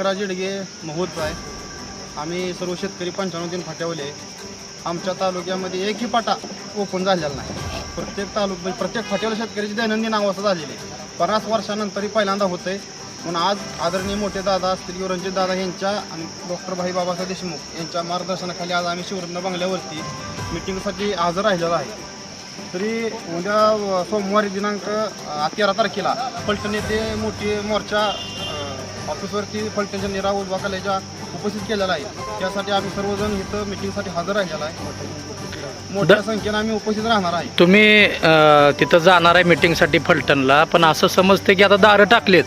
शिंगराज येडगे महोत्सव आहे. आम्ही सर्व शेतकरी पंचाण्णव दिन फाट्यावले आमच्या तालुक्यामध्ये एकही पाटा ओपन झालेला नाही. प्रत्येक तालुक म्हणजे प्रत्येक फाट्यावर शेतकऱ्याची दैनंदिन अवस्था झालेली आहे. पन्नास वर्षानंतरही पहिल्यांदा होतंय. म्हणून आज आदरणीय मोठे दादा असतील किंवा रणजित दादा यांच्या आणि डॉक्टर भाई बाबासाहेब देशमुख यांच्या मार्गदर्शनाखाली आज आम्ही शिवरत्न बंगल्यावरती मिटिंगसाठी हजर राहिलेलो आहे. तरी उद्या सोमवारी दिनांक अ, तेरा तारखेला पलटण येथे मोठी मोर्चा ऑफिसवरती फलटणच्या निरा उजवा कलेच्या उपस्थित केलेला आहे. त्यासाठी आम्ही सर्वजण इथं मिटिंगसाठी हजर राहिलेला आहे. मोठ्या संख्येने आम्ही उपस्थित राहणार आहे. तुम्ही अ, तिथं जाणार आहे मिटिंगसाठी फलटणला पण असं समजते की आता दारं टाकलेत.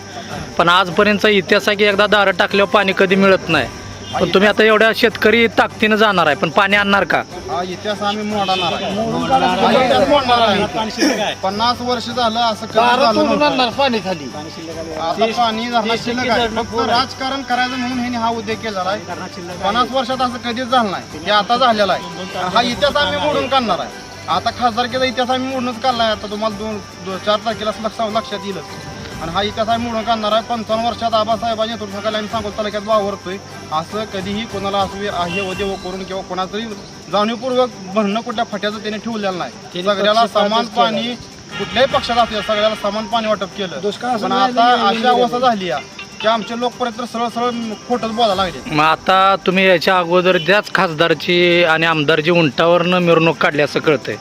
पण आजपर्यंतचा इतिहास आहे की एकदा दारं टाकल्यावर पाणी कधी मिळत नाही. पण तुम्ही आता एवढ्या शेतकरी ताकदीनं जाणार आहे पण पाणी आणणार का? हा इतिहास आम्ही मोडणार आहे. हा इतिहास मोडणार आहे. पन्नास वर्ष झालं असं कधी झालं नव्हतं. पाणी खाली आता पाणी धरणात शिल्लक आहे. फक्त राजकारण करायचं म्हणून ह्यांनी हा उद्योग केलेला आहे. पन्नास वर्षात असं कधीच झालं नाही. हे आता झालेला आहे. हा इतिहास आम्ही मोडून काढणार आहे. आता खासदारकीचा इतिहास आम्ही मोडूनच काढलाय. आता तुम्हाला दोन दो- चार तारखेला लक्षात लक्षात येईलच आणि हा इतिहास आम्ही मोडून काढणार आहे. पंचावन्न वर्षात आबासाहेबांच्या नेतृत्वाखाली आम्ही सांगोल तालुक्यात वावरतोय असं कधीही कोणाला असं हे उद्योग करून किंवा कोणातरी जाणीवपूर्वक भरणं कुठल्या फट्याचं त्याने ठेवलेलं नाही. सगळ्याला समान पाणी कुठल्याही पक्षाला असू सगळ्याला समान पाणी वाटप केलं. पण आता अशी अवस्था झाली आहे की आमचे लोक परत सरळ सरळ खोटच बोलायला लागले. मग आता तुम्ही याच्या अगोदर त्याच खासदारची आणि आमदारची उंटावरनं मिरवणूक काढली असं कळतंय.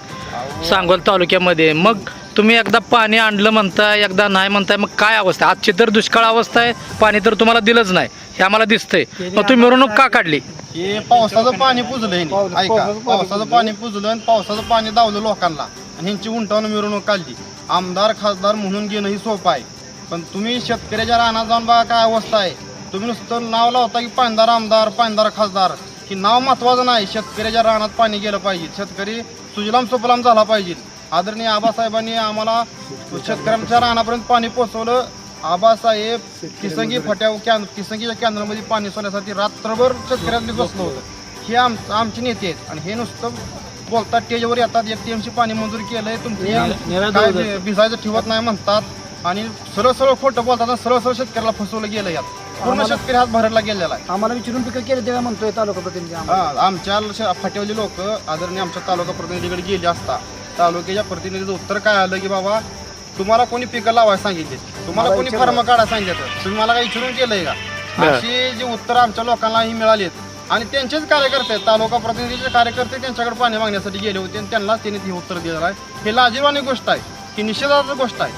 सांगोल तालुक्यामध्ये. मग तुम्ही एकदा पाणी आणलं म्हणताय एकदा नाही म्हणताय मग काय अवस्था? आहे? आजची तर दुष्काळ अवस्था आहे पाणी तर तुम्हाला दिलंच नाही. हे आम्हाला दिसतंय. मग तुम्ही मिरवणूक का काढली? हे पावसाचं पाणी पुजलं ह्यांनी. ऐका पावसाचं पाणी पुजलं. आणि पावसाचं पाणी दावलं लोकांना. आणि ह्यांची उंटावून मिरवणूक काढली. आमदार खासदार म्हणून घेणं ही सोपं आहे. पण तुम्ही शेतकऱ्याच्या रानात जाऊन बघा काय अवस्था आहे. तुम्ही नुसतं नाव लावता की पाणदार आमदार पाणदार खासदार. की नाव महत्वाचं नाही. शेतकऱ्याच्या रानात पाणी गेलं पाहिजे. शेतकरी सुजलाम सुफलाम झाला पाहिजे. आदरणीय आबासाहेबांनी आम्हाला शेतकऱ्यांच्या रानापर्यंत पाणी पोहोचवलं. आबासाहेब किसंगी फट्या कॅन किसंगीच्या केंद्रामध्ये पाणी सोडण्यासाठी रात्रभर शेतकऱ्यांनी बसलो होतं. हे आम आमचे नेते आहेत आणि हे नुसतं बोलतात स्टेजवर येतात. एक टीएमसी पाणी मंजूर केलंय. तुमची भिजायचं ठेवत नाही म्हणतात. आणि सरळ सरळ खोटं बोलतात सरळ सरळ शेतकऱ्याला फसवलं गेलं यात. पूर्ण शेतकरी हात भरायला गेलेला आहे. आम्हाला विचारून पिकं केले तेव्हा म्हणतोय तालुका प्रतिनिधी आमच्या फाट्यावली लोक आदरणीय आमच्या तालुका प्रतिनिधीकडे गेले असता. तालुक्याच्या प्रतिनिधीचं उत्तर काय आलं की बाबा तुम्हाला कोणी पिकं लावायला सांगितले? तुम्हाला कोणी फर्म काढायला सांगितलं तुम्ही मला काही विचारून केलंय का. अशी जी उत्तर आमच्या लोकांनाही मिळालीत. आणि त्यांचेच कार्यकर्ते तालुका प्रतिनिधीचे कार्यकर्ते त्यांच्याकडे पाणी मागण्यासाठी गेले होते आणि त्यांनाच त्यांनी हे उत्तर दिलेलं आहे. हे लाजीवानी गोष्ट आहे. ही निषेधाची गोष्ट आहे.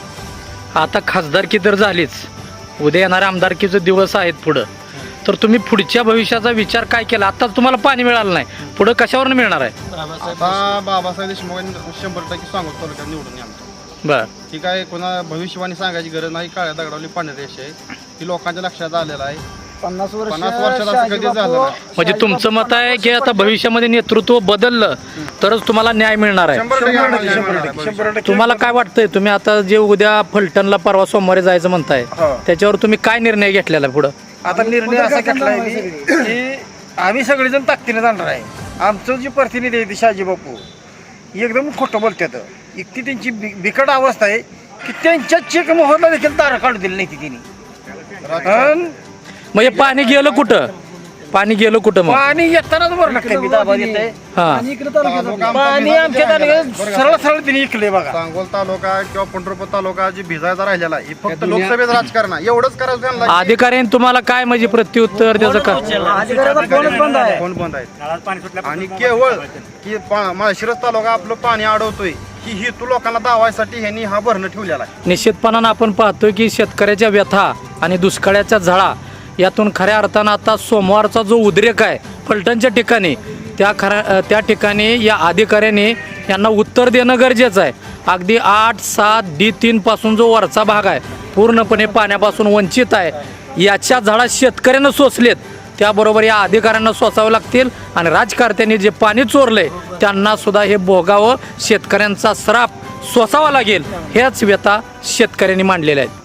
आता खासदारकी तर झालीच. उद्या येणाऱ्या आमदारकीचे दिवस आहेत पुढं. तर तुम्ही पुढच्या भविष्याचा विचार काय केला? आता तुम्हाला पाणी मिळालं नाही. पुढं कशावर मिळणार आहे? आता बाबासाहेब देशमुख यांनी शंभर टक्के सांगत तालुक्यात निवडून बर. ठीक आहे कोणा भविष्यवाणी सांगायची गरज नाही काळ्या दगडावली पांढरी रेष आहे. ती लोकांच्या लक्षात आलेलं आहे. पन्नास वर्ष पन्नास वर्षात असं शहाजी कधी झालं. म्हणजे तुमचं मत आहे की आता भविष्यामध्ये नेतृत्व बदललं तरच तुम्हाला न्याय मिळणार आहे? शंभर टक्के आम्हाला न्याय मिळणार आहे भविष्यात. तुम्हाला काय वाटतंय? तुम्ही आता जे उद्या फलटणला परवा सोमवारी जायचं म्हणताय त्याच्यावर तुम्ही काय निर्णय घेतलेला आहे पुढं? आता निर्णय असा घेतलाय की की आम्ही सगळेजण ताकदीने जाणार आहे. आमचं जे प्रतिनिधी आहे ते शहाजी बापू. एकदम खोटं बोलतात इतकी त्यांची बि- बिकट अवस्था आहे की त्यांच्या चेक मोहरला देखील तारा काढू दिली नाही ती तिने. म्हणजे पाणी गेलं कुठं? पाणी गेलं कुठं मग? पाणी येतानाच बरं हा. पाणी आमचा आमच्या तालुक्यात का? सरळ सरळ तिने इकले बघा. सांगोल तालुका किंवा पंढरपूर तालुका जी भिजायचा राहिलेला आहे हे फक्त लोकसभेत राजकारण आहे. एवढंच करायचं त्यांना की अधिकाऱ्यांनी तुम्हाला काय म्हणजे प्रत्युत्तर त्याचं का फोनच बंद आहे. कोण बंद आहे आणि केवळ की पा- माळशिरस तालुका आपलं पाणी अडवतोय ही हेतू लोकांना दावायसाठी ह्यांनी हा भरणं ठेवलेला आहे. निश्चितपणानं आपण पाहतोय की शेतकऱ्याच्या व्यथा आणि दुष्काळाच्या झळा यातून खऱ्या अर्थानं आता सोमवारचा जो उद्रेक आहे फलटणच्या ठिकाणी त्या खऱ्या त्या ठिकाणी या अधिकाऱ्यांनी यांना उत्तर देणं गरजेचं आहे. अगदी आठ सात डी तीनपासून जो वरचा भाग आहे पूर्णपणे पाण्यापासून वंचित आहे. याच्या झाडा शेतकऱ्यांना सोसलेत. त्याबरोबर या अधिकाऱ्यांना सोसावं लागतील आणि राजकारत्यांनी जे पाणी चोरले त्यांना सुद्धा हे भोगावं शेतकऱ्यांचा श्राप सोसावा लागेल ह्याच व्यथा शेतकऱ्यांनी मांडलेल्या आहेत.